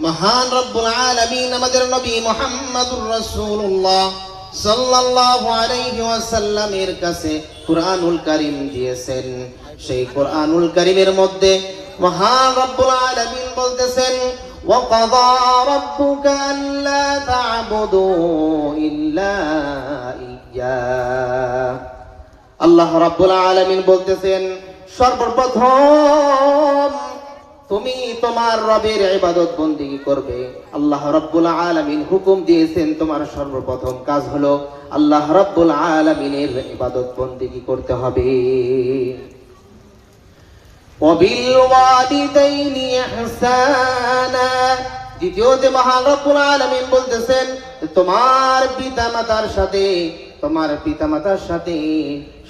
মহান রব্বুল আলামিন আমাদের নবী মুহাম্মদুর রাসূলুল্লাহ সাল্লাল্লাহু আলাইহি ওয়াসাল্লামের কাছে কুরআনুল কারীম দিয়েছেন সেই কুরআনুল কারীমের মধ্যে মহান রব্বুল আলামিন বলতেছেন وقضى ربك ألا تعبدوا إلا إياه আল্লাহ রাব্বুল আলামিন বলতেছেন সর্বপ্রথম তুমি তোমার রবের ইবাদত বন্দিগি করবে? আল্লাহ রব্বুল আলামিন হুকুম দিয়েছেন, তোমার সর্বপ্রথম কাজ হলো আল্লাহ রব্বুল আলামিনের ইবাদত বন্দিগি করতে হবে। দ্বিতীয়তে মহান রব্বুল আলমিন বলতেছেন, তোমার পিতা মাতার সাথে, তোমার পিতা মাতার সাথে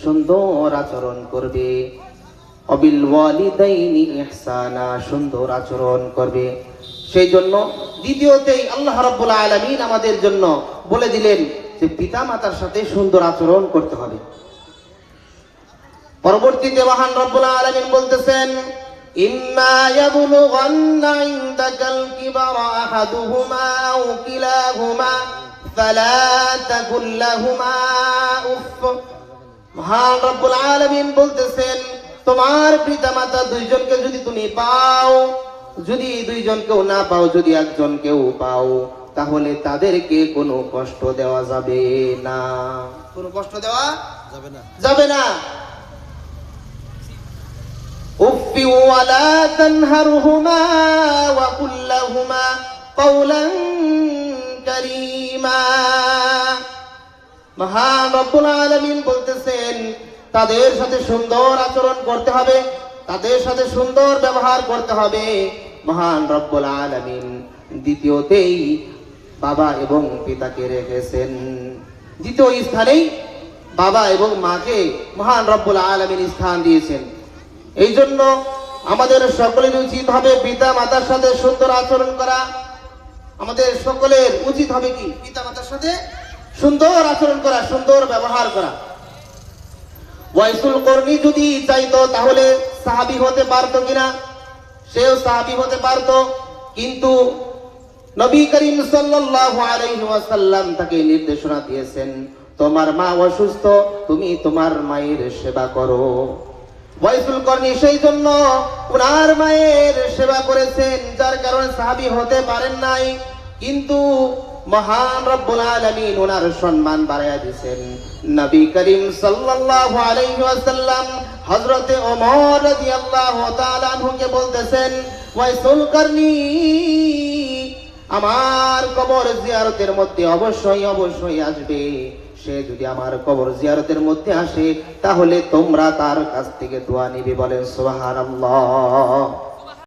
সুন্দর আচরণ করবে। সুন্দর আচরণ করবে। সেই জন্য দ্বিতীয়তেই আল্লাহ রাব্বুল আলামিন আমাদের জন্য বলে দিলেন যে পিতামাতার সাথে সুন্দর আচরণ করতে হবে। পরবর্তীতে মহান রব্বুল আলামিন বলতেছেন উফ। মহান রব্বুল বলতেছেন তোমার পিতামাতা দুইজনকে যদি তুমি পাও যদি দুইজনকেও না পাও যদি একজনকেও পাও তাহলে তাদেরকে কোনো কষ্ট দেওয়া যাবে না। কোনো কষ্ট দেওয়া যাবে না। যাবে না। উফ ওয়ালা তানহারহুমা ওয়া কুল লাহুমা কওলান মহান রব্বুল আলামিন বলতেছেন তাদের সাথে সুন্দর আচরণ করতে হবে, তাদের সাথে সুন্দর ব্যবহার করতে হবে। মহান রব্বুল আলামিন দ্বিতীয়তেই বাবা এবং পিতাকে রেখেছেন। দ্বিতীয় স্থানেই বাবা এবং মাকে মহান রব্বুল আলামিন স্থান দিয়েছেন। এই জন্য আমাদের সকলের উচিত হবে পিতা মাতার সাথে সুন্দর আচরণ করা। আমাদের সকলের উচিত হবে কি? পিতা মাতার সাথে সুন্দর আচরণ করা, সুন্দর ব্যবহার করা। ওয়াইসুল কর্ণী যদি চাইতো, তাহলে সাহাবি হতে পারতো কিনা? সেও সাহাবি হতে পারতো, কিন্তু নবী করিম ওয়াসাল্লাম তাকে নির্দেশনা দিয়েছেন, তোমার মা অসুস্থ, তুমি তোমার মায়ের সেবা করো। ওয়াইসুল কর্ণী সেই জন্য ওনার মায়ের সেবা করেছেন, যার কারণে সাহাবি হতে পারেন নাই, কিন্তু মহান রব্বুল আলামিন ওনার সম্মান বাড়াইয়া দিয়েছেন। নবী করিম সাল্লাল্লাহু আলাইহি ওয়াসাল্লাম হযরতে ওমর রাদিয়াল্লাহু তাআলা আনহুকে বলতেছেন, ওয়াইসুল কর্ণী, আমার কবর জিয়ারতের মধ্যে অবশ্যই অবশ্যই আসবে। সে যদি আমার কবর জিয়ারতের মধ্যে আসে, তাহলে তোমরা তার কাছ থেকে দোয়া নিবে বলেন, সুবহানাল্লাহ।